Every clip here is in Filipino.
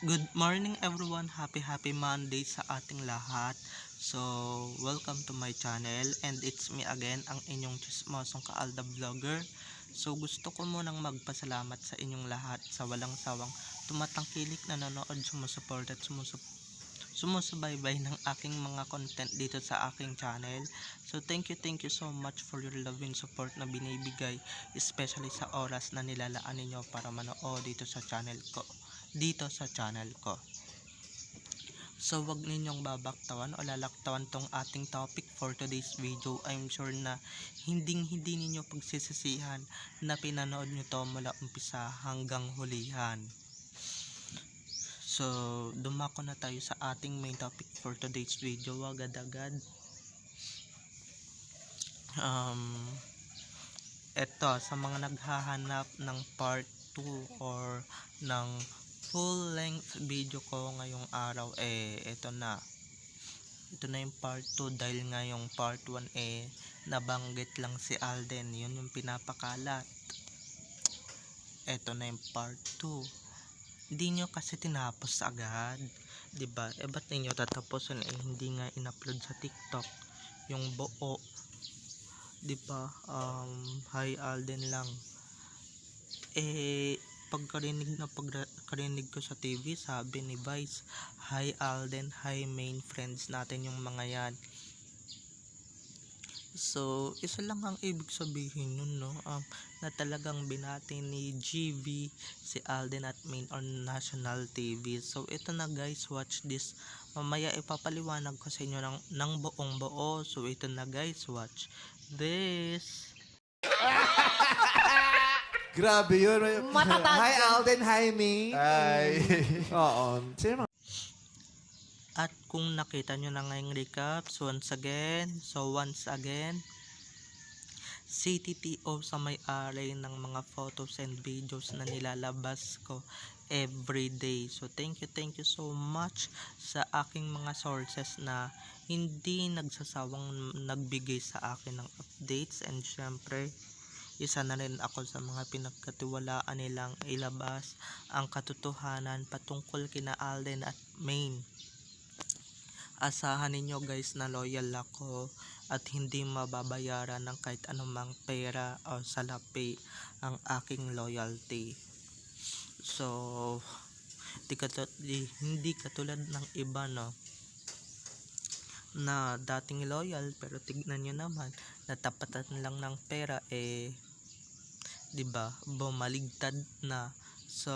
Good morning everyone. Happy happy Monday sa ating lahat. So, welcome to my channel and it's me again, ang inyong chismosong kaalda vlogger. So, gusto ko munang magpasalamat sa inyong lahat sa walang sawang tumatangkilik na nanonood, sumusuport at sumusup sumusubaybay ng aking mga content dito sa aking channel. So, thank you, thank you so much for your love and support na binibigay, especially sa oras na nilalaan ninyo para manood dito sa channel ko dito sa channel ko. So wag ninyong babaktawan o lalaktawan tong ating topic for today's video. I'm sure na hinding hindi ninyo pagsisisihan na pinanood nyo to mula umpisa hanggang hulihan. So dumako na tayo sa ating main topic for today's video agad-agad. Um, eto sa mga naghahanap ng part 2 or ng full length video ko ngayong araw eh ito na. Ito na yung part 2 dahil nga yung part 1 eh nabanggit lang si Alden. Yun yung pinapakalat. Ito na yung part 2 hindi nyo kasi tinapos agad ba? Eh ba't ninyo tatapusin? Eh hindi nga in-upload sa tiktok yung buo ba? Um hi Alden lang. Eh pagkarinig na pagkarinig ko sa TV, sabi ni Vice, Hi Alden, hi main friends natin yung mga yan. So, isa lang ang ibig sabihin nun, no? Um, na talagang binati ni GV si Alden at main on national TV. So, ito na guys, watch this. Mamaya ipapaliwanag ko sa inyo ng, ng buong buo. So, ito na guys, watch this. Grabe yun. Matatag Hi. Alden, hi May. Hi. Oo. Sino mga At kung nakita nyo na ngayong recaps, once again, so once again, CTTO sa may-ari ng mga photos and videos na nilalabas ko every day. So thank you, thank you so much sa aking mga sources na hindi nagsasawang nagbigay sa akin ng updates and syempre isa na rin ako sa mga pinagkatiwalaan nilang ilabas ang katotohanan patungkol kina Alden at Maine. Asahan ninyo guys na loyal ako at hindi mababayaran ng kahit anumang pera o salapi ang aking loyalty. So, di katulad, di, hindi katulad ng iba no na dating loyal pero tignan nyo naman natapatan lang ng pera eh 'di ba bumaligtad na. So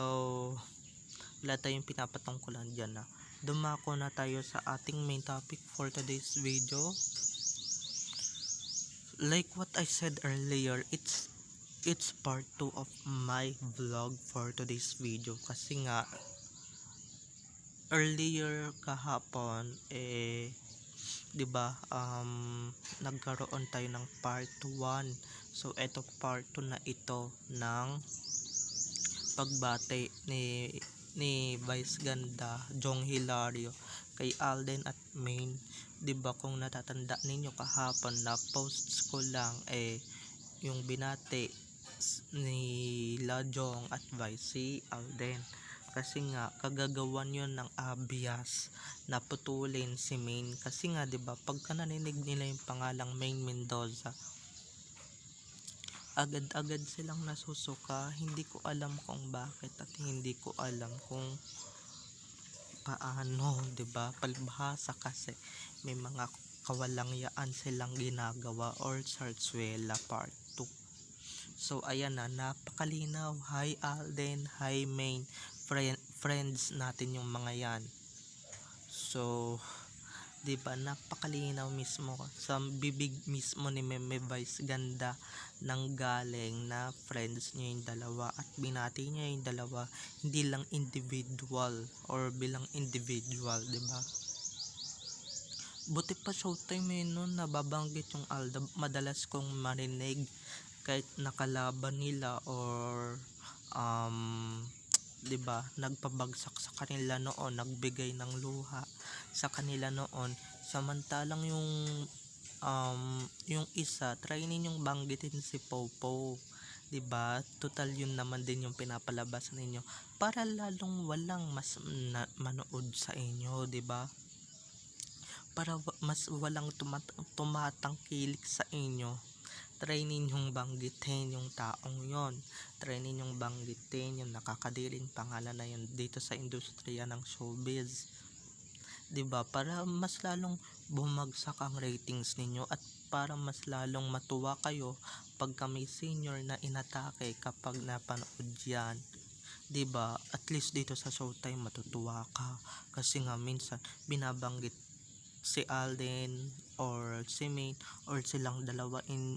wala tayong pinapatungkulan dyan na. Dumako na tayo sa ating main topic for today's video. Like what I said earlier it's it's part 2 of my vlog for today's video. Kasi nga earlier kahapon eh 'di ba um nagkaroon tayo ng part 1 so eto part 2 na ito ng pagbate ni ni Vice Ganda Jong Hilario kay Alden at Main. 'di ba kung natatanda ninyo kahapon na posts ko lang eh yung binate ni La Jong at Vice si Alden. Kasi nga kagagawan yon ng abias na putulin si Main. Kasi nga 'di ba pagka naninig nila yung pangalang Main Mendoza agad-agad silang nasusuka. Hindi ko alam kung bakit at hindi ko alam kung paano 'di ba? Palibhasa kasi may mga kawalangyaan silang ginagawa or sarsuela part 2 so ayan na. Napakalinaw. Hi Alden. Hi Main friend, friends natin yung mga yan. So, 'di ba napakalinaw mismo sa bibig mismo ni Meme Vice ganda ng galing na friends niya yung dalawa at binati niya yung dalawa. Hindi lang individual or bilang individual 'di ba buti pa showtime eh noon nababanggit yung Alda. Madalas kong marinig kahit nakalaban nila or um 'di ba nagpabagsak sa kanila noon nagbigay ng luha sa kanila noon samantalang yung um yung isa try ninyong banggitin si Popo 'di ba? Total yun naman din yung pinapalabas ninyo para lalong walang mas na, manood sa inyo, 'di ba? Para mas walang tumat- tumatangkilik sa inyo. Try ninyong banggitin yung taong yon. Try ninyong banggitin yung nakakadiring pangalan na yun dito sa industriya ng showbiz. ba? Para mas lalong bumagsak ang ratings ninyo at para mas lalong matuwa kayo pag kami senior na inatake kapag napanood yan. 'Di ba? At least dito sa Showtime matutuwa ka kasi nga minsan binabanggit si Alden or si Main or silang dalawa in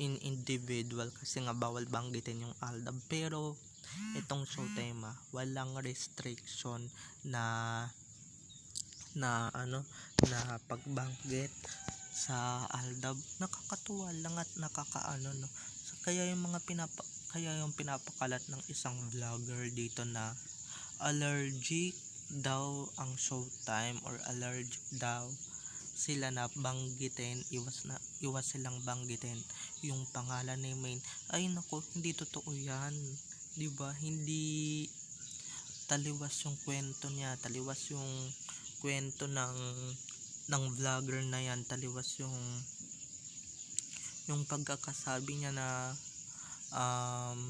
in individual kasi nga bawal banggitin yung Aldab. Pero itong Showtime ah, walang restriction na na ano na pagbanggit sa Aldab. Nakakatuwa lang at nakakaano no? So, kaya yung mga pinapa kaya yung pinapakalat ng isang vlogger dito na allergic daw ang showtime or allergic daw sila na banggitin iwas na iwas silang banggitin. Yung pangalan ni Main ay nako hindi totoo yan. 'di ba? Hindi taliwas yung kwento niya taliwas yung kwento ng ng vlogger na yan taliwas yung yung pagkakasabi niya na um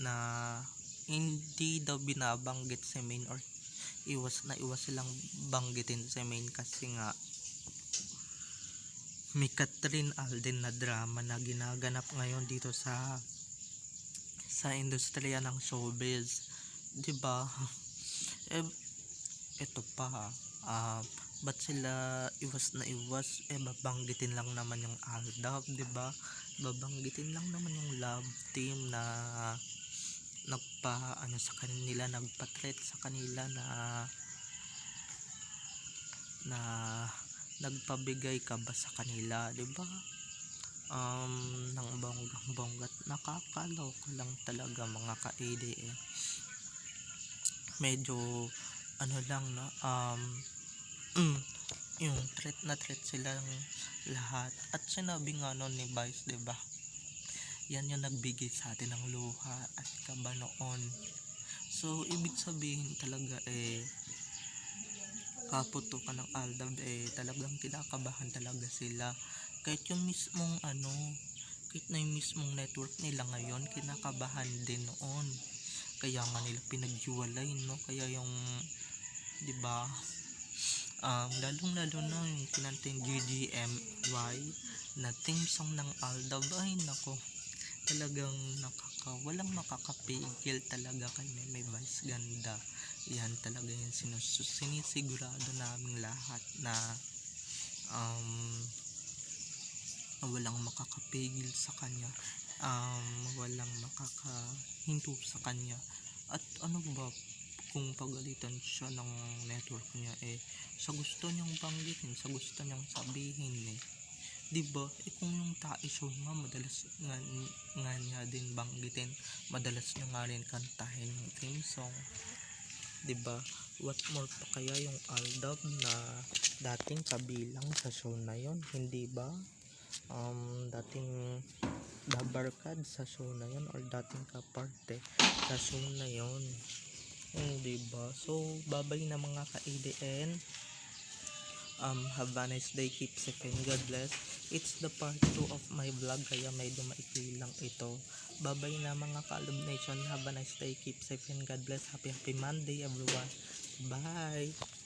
na hindi daw binabanggit si main or iwas na iwas silang banggitin si main kasi nga may Catherine Alden na drama na ginaganap ngayon dito sa sa industriya ng showbiz. 'di ba? Eh ito pa ah ba't sila iwas na iwas? Eh babanggitin lang naman yung Aldab 'di ba? Babanggitin lang naman yung love team na nagpa ano sa kanila nagpa-threat sa kanila na na nagpabigay ka ba sa kanila 'di ba? Um ng bonggang bonggat nakakaloka lang talaga mga ka-ADE medyo ano lang no um mm, yung threat na threat silang lahat. At sinabi nga nun ni Vice 'di ba yan yung nagbigay sa atin ng luha at kaba noon so ibig sabihin talaga eh kaputukan ng Aldab eh talagang kinakabahan talaga sila. Kahit yung mismong ano kahit na yung mismong network nila ngayon kinakabahan din noon. Kaya nga nila pinaghiwalay no? Kaya yung 'di ba um, lalong lalo na yung kinanteng GGMY na theme song ng Aldab ay nako talagang nakaka walang makakapigil talaga kay Meme Vice ganda. Yan talaga yung sinus sinisigurado naming lahat na um walang makakapigil sa kanya. Um walang makakahinto sa kanya. At ano ba kung pagalitan siya ng network niya eh sa gusto niyang banggitin sa gusto niyang sabihin eh 'di ba eh kung yung tae show nga madalas nga, nga niya din banggitin. Madalas niya nga rin kantahin yung theme song. 'di ba what more pa kaya yung Aldab na dating kabilang sa show na yon hindi ba? Um dating dabarkad sa show na yon or dating kaparte sa show na yon hindi ba? So babay na mga ka-ADN um have a nice day keep safe and God bless. It's the part 2 of my vlog kaya medyo maikli lang ito. Babay na mga ka-Alum Nation. Have a nice day. Keep safe and God bless. Happy happy Monday everyone. Bye